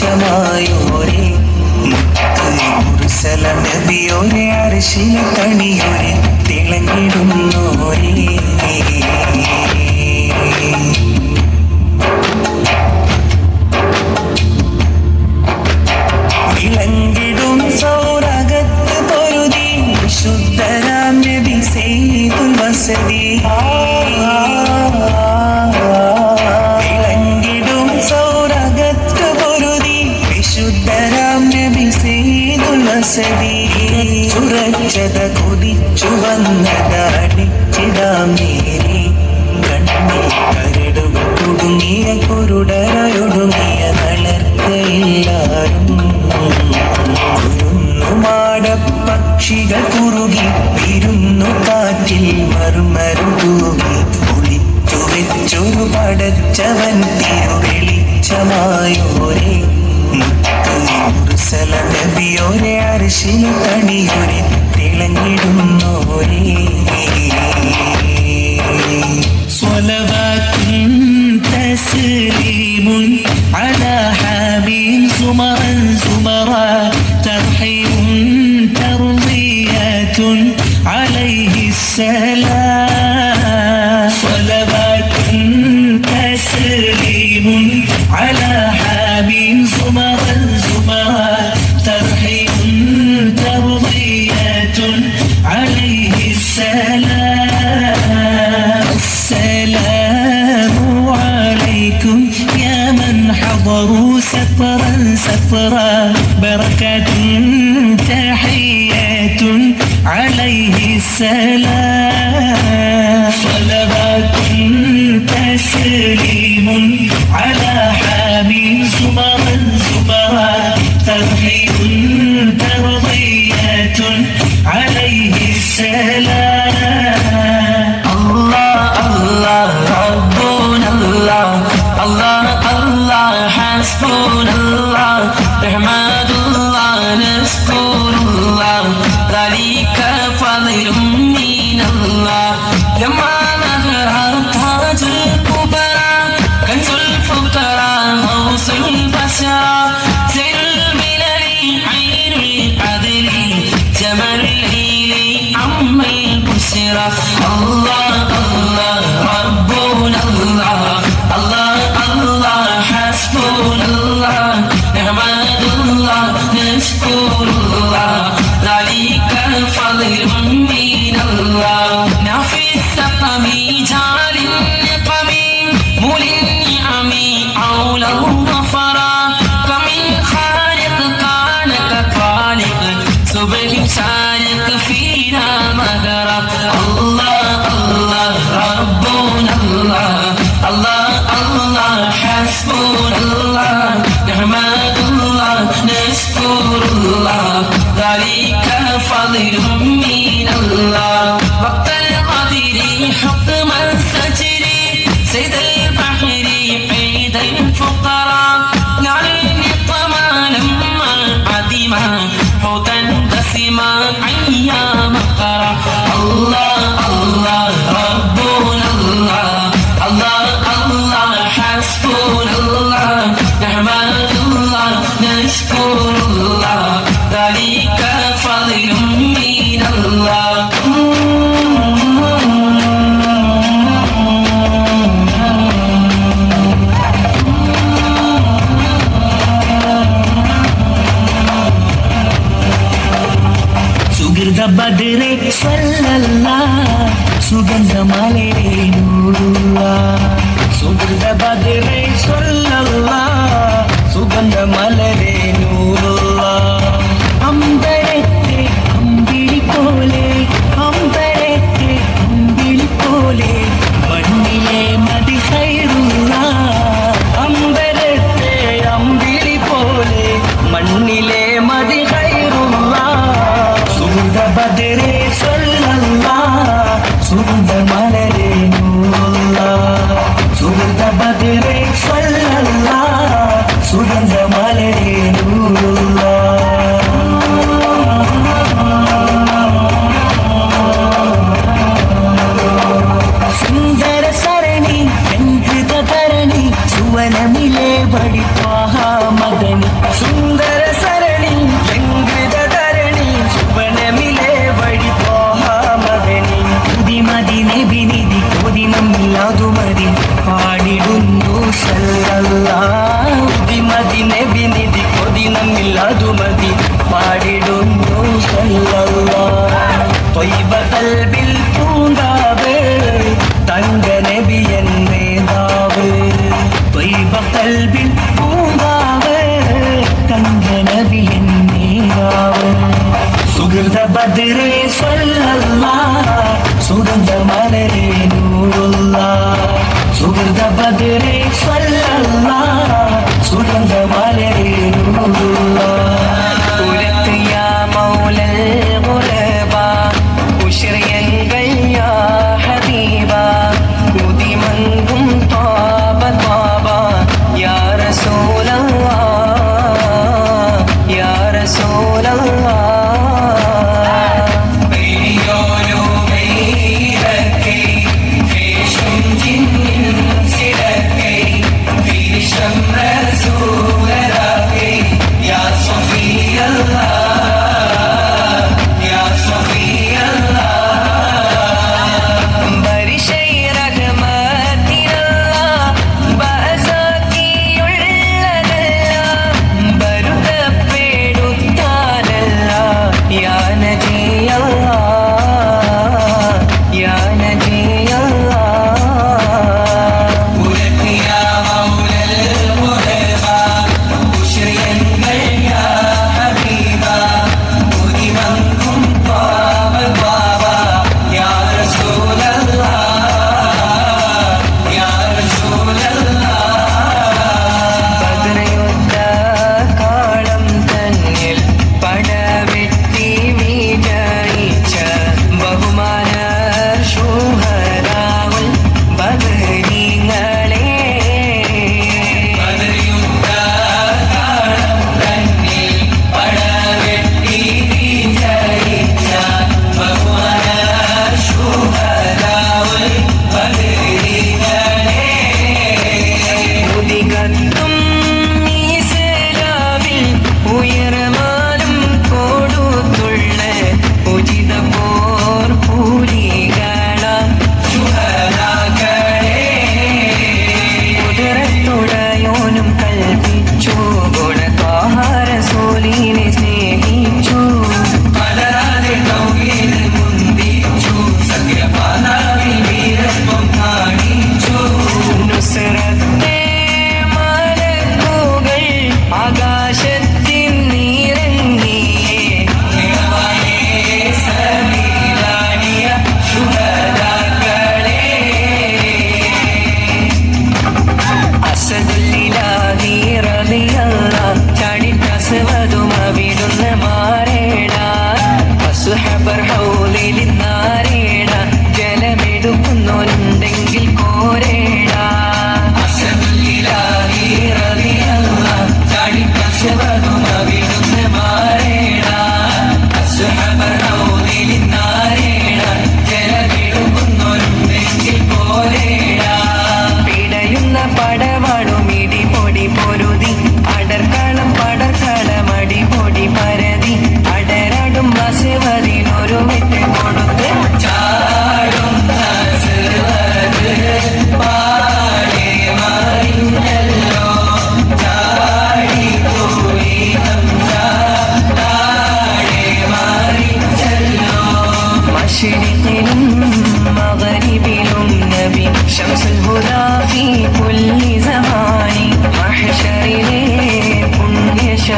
തിരുവെളിച്ചമായോരെ മുത്തല നബിയോരെ അരശിന കണിയോരെ തിളങ്ങിടുന്നോരേ. ചുരച്ചത കൊതിച്ചു വന്ന അടിച്ചിടാം നേരി കണ്ണിൽ കരടും കുടുങ്ങിയ കുരുടരയൊടുങ്ങിയ തളർക്കയില്ലാരും മാട പക്ഷികൾ കുറുകി ഇരുന്നു കാറ്റിൽ മർമരം തൂകി. ഒളിച്ചു വെച്ചൊരു പടച്ചവൻ തിരുവെളിച്ചമായോരെ. മുത്തല നബിയോരെ അരിശിന കണിയോരെ തിളങ്ങിടുന്നോരേ صلوات تسليم على حبيب زمرا زمرا ترحيب ترضية عليه السلام عليكم يا من حضروا سفرا سفرا. بركة تحيات عليه السلام. صلوات تسليم على حبيب زمرا زمرا. ترحيب My. الفقراء نار النقمة لما عدما حوتا دسما أيام قرا الله الله பதிலை சொல்லல்லா. சுகந்த மலரே நூறு. பாடிடுந்தோ சொல்லல்லா தொய்வ கல்வில் பூந்தாவே தங்க நெபி என் மேதாவு. தொய்வ கல்வில் பூந்தாவே தங்க நபி என் மேதாவு. சுகிர்த பதிரே சொல்லல்லா. சுகந்த மலரே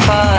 far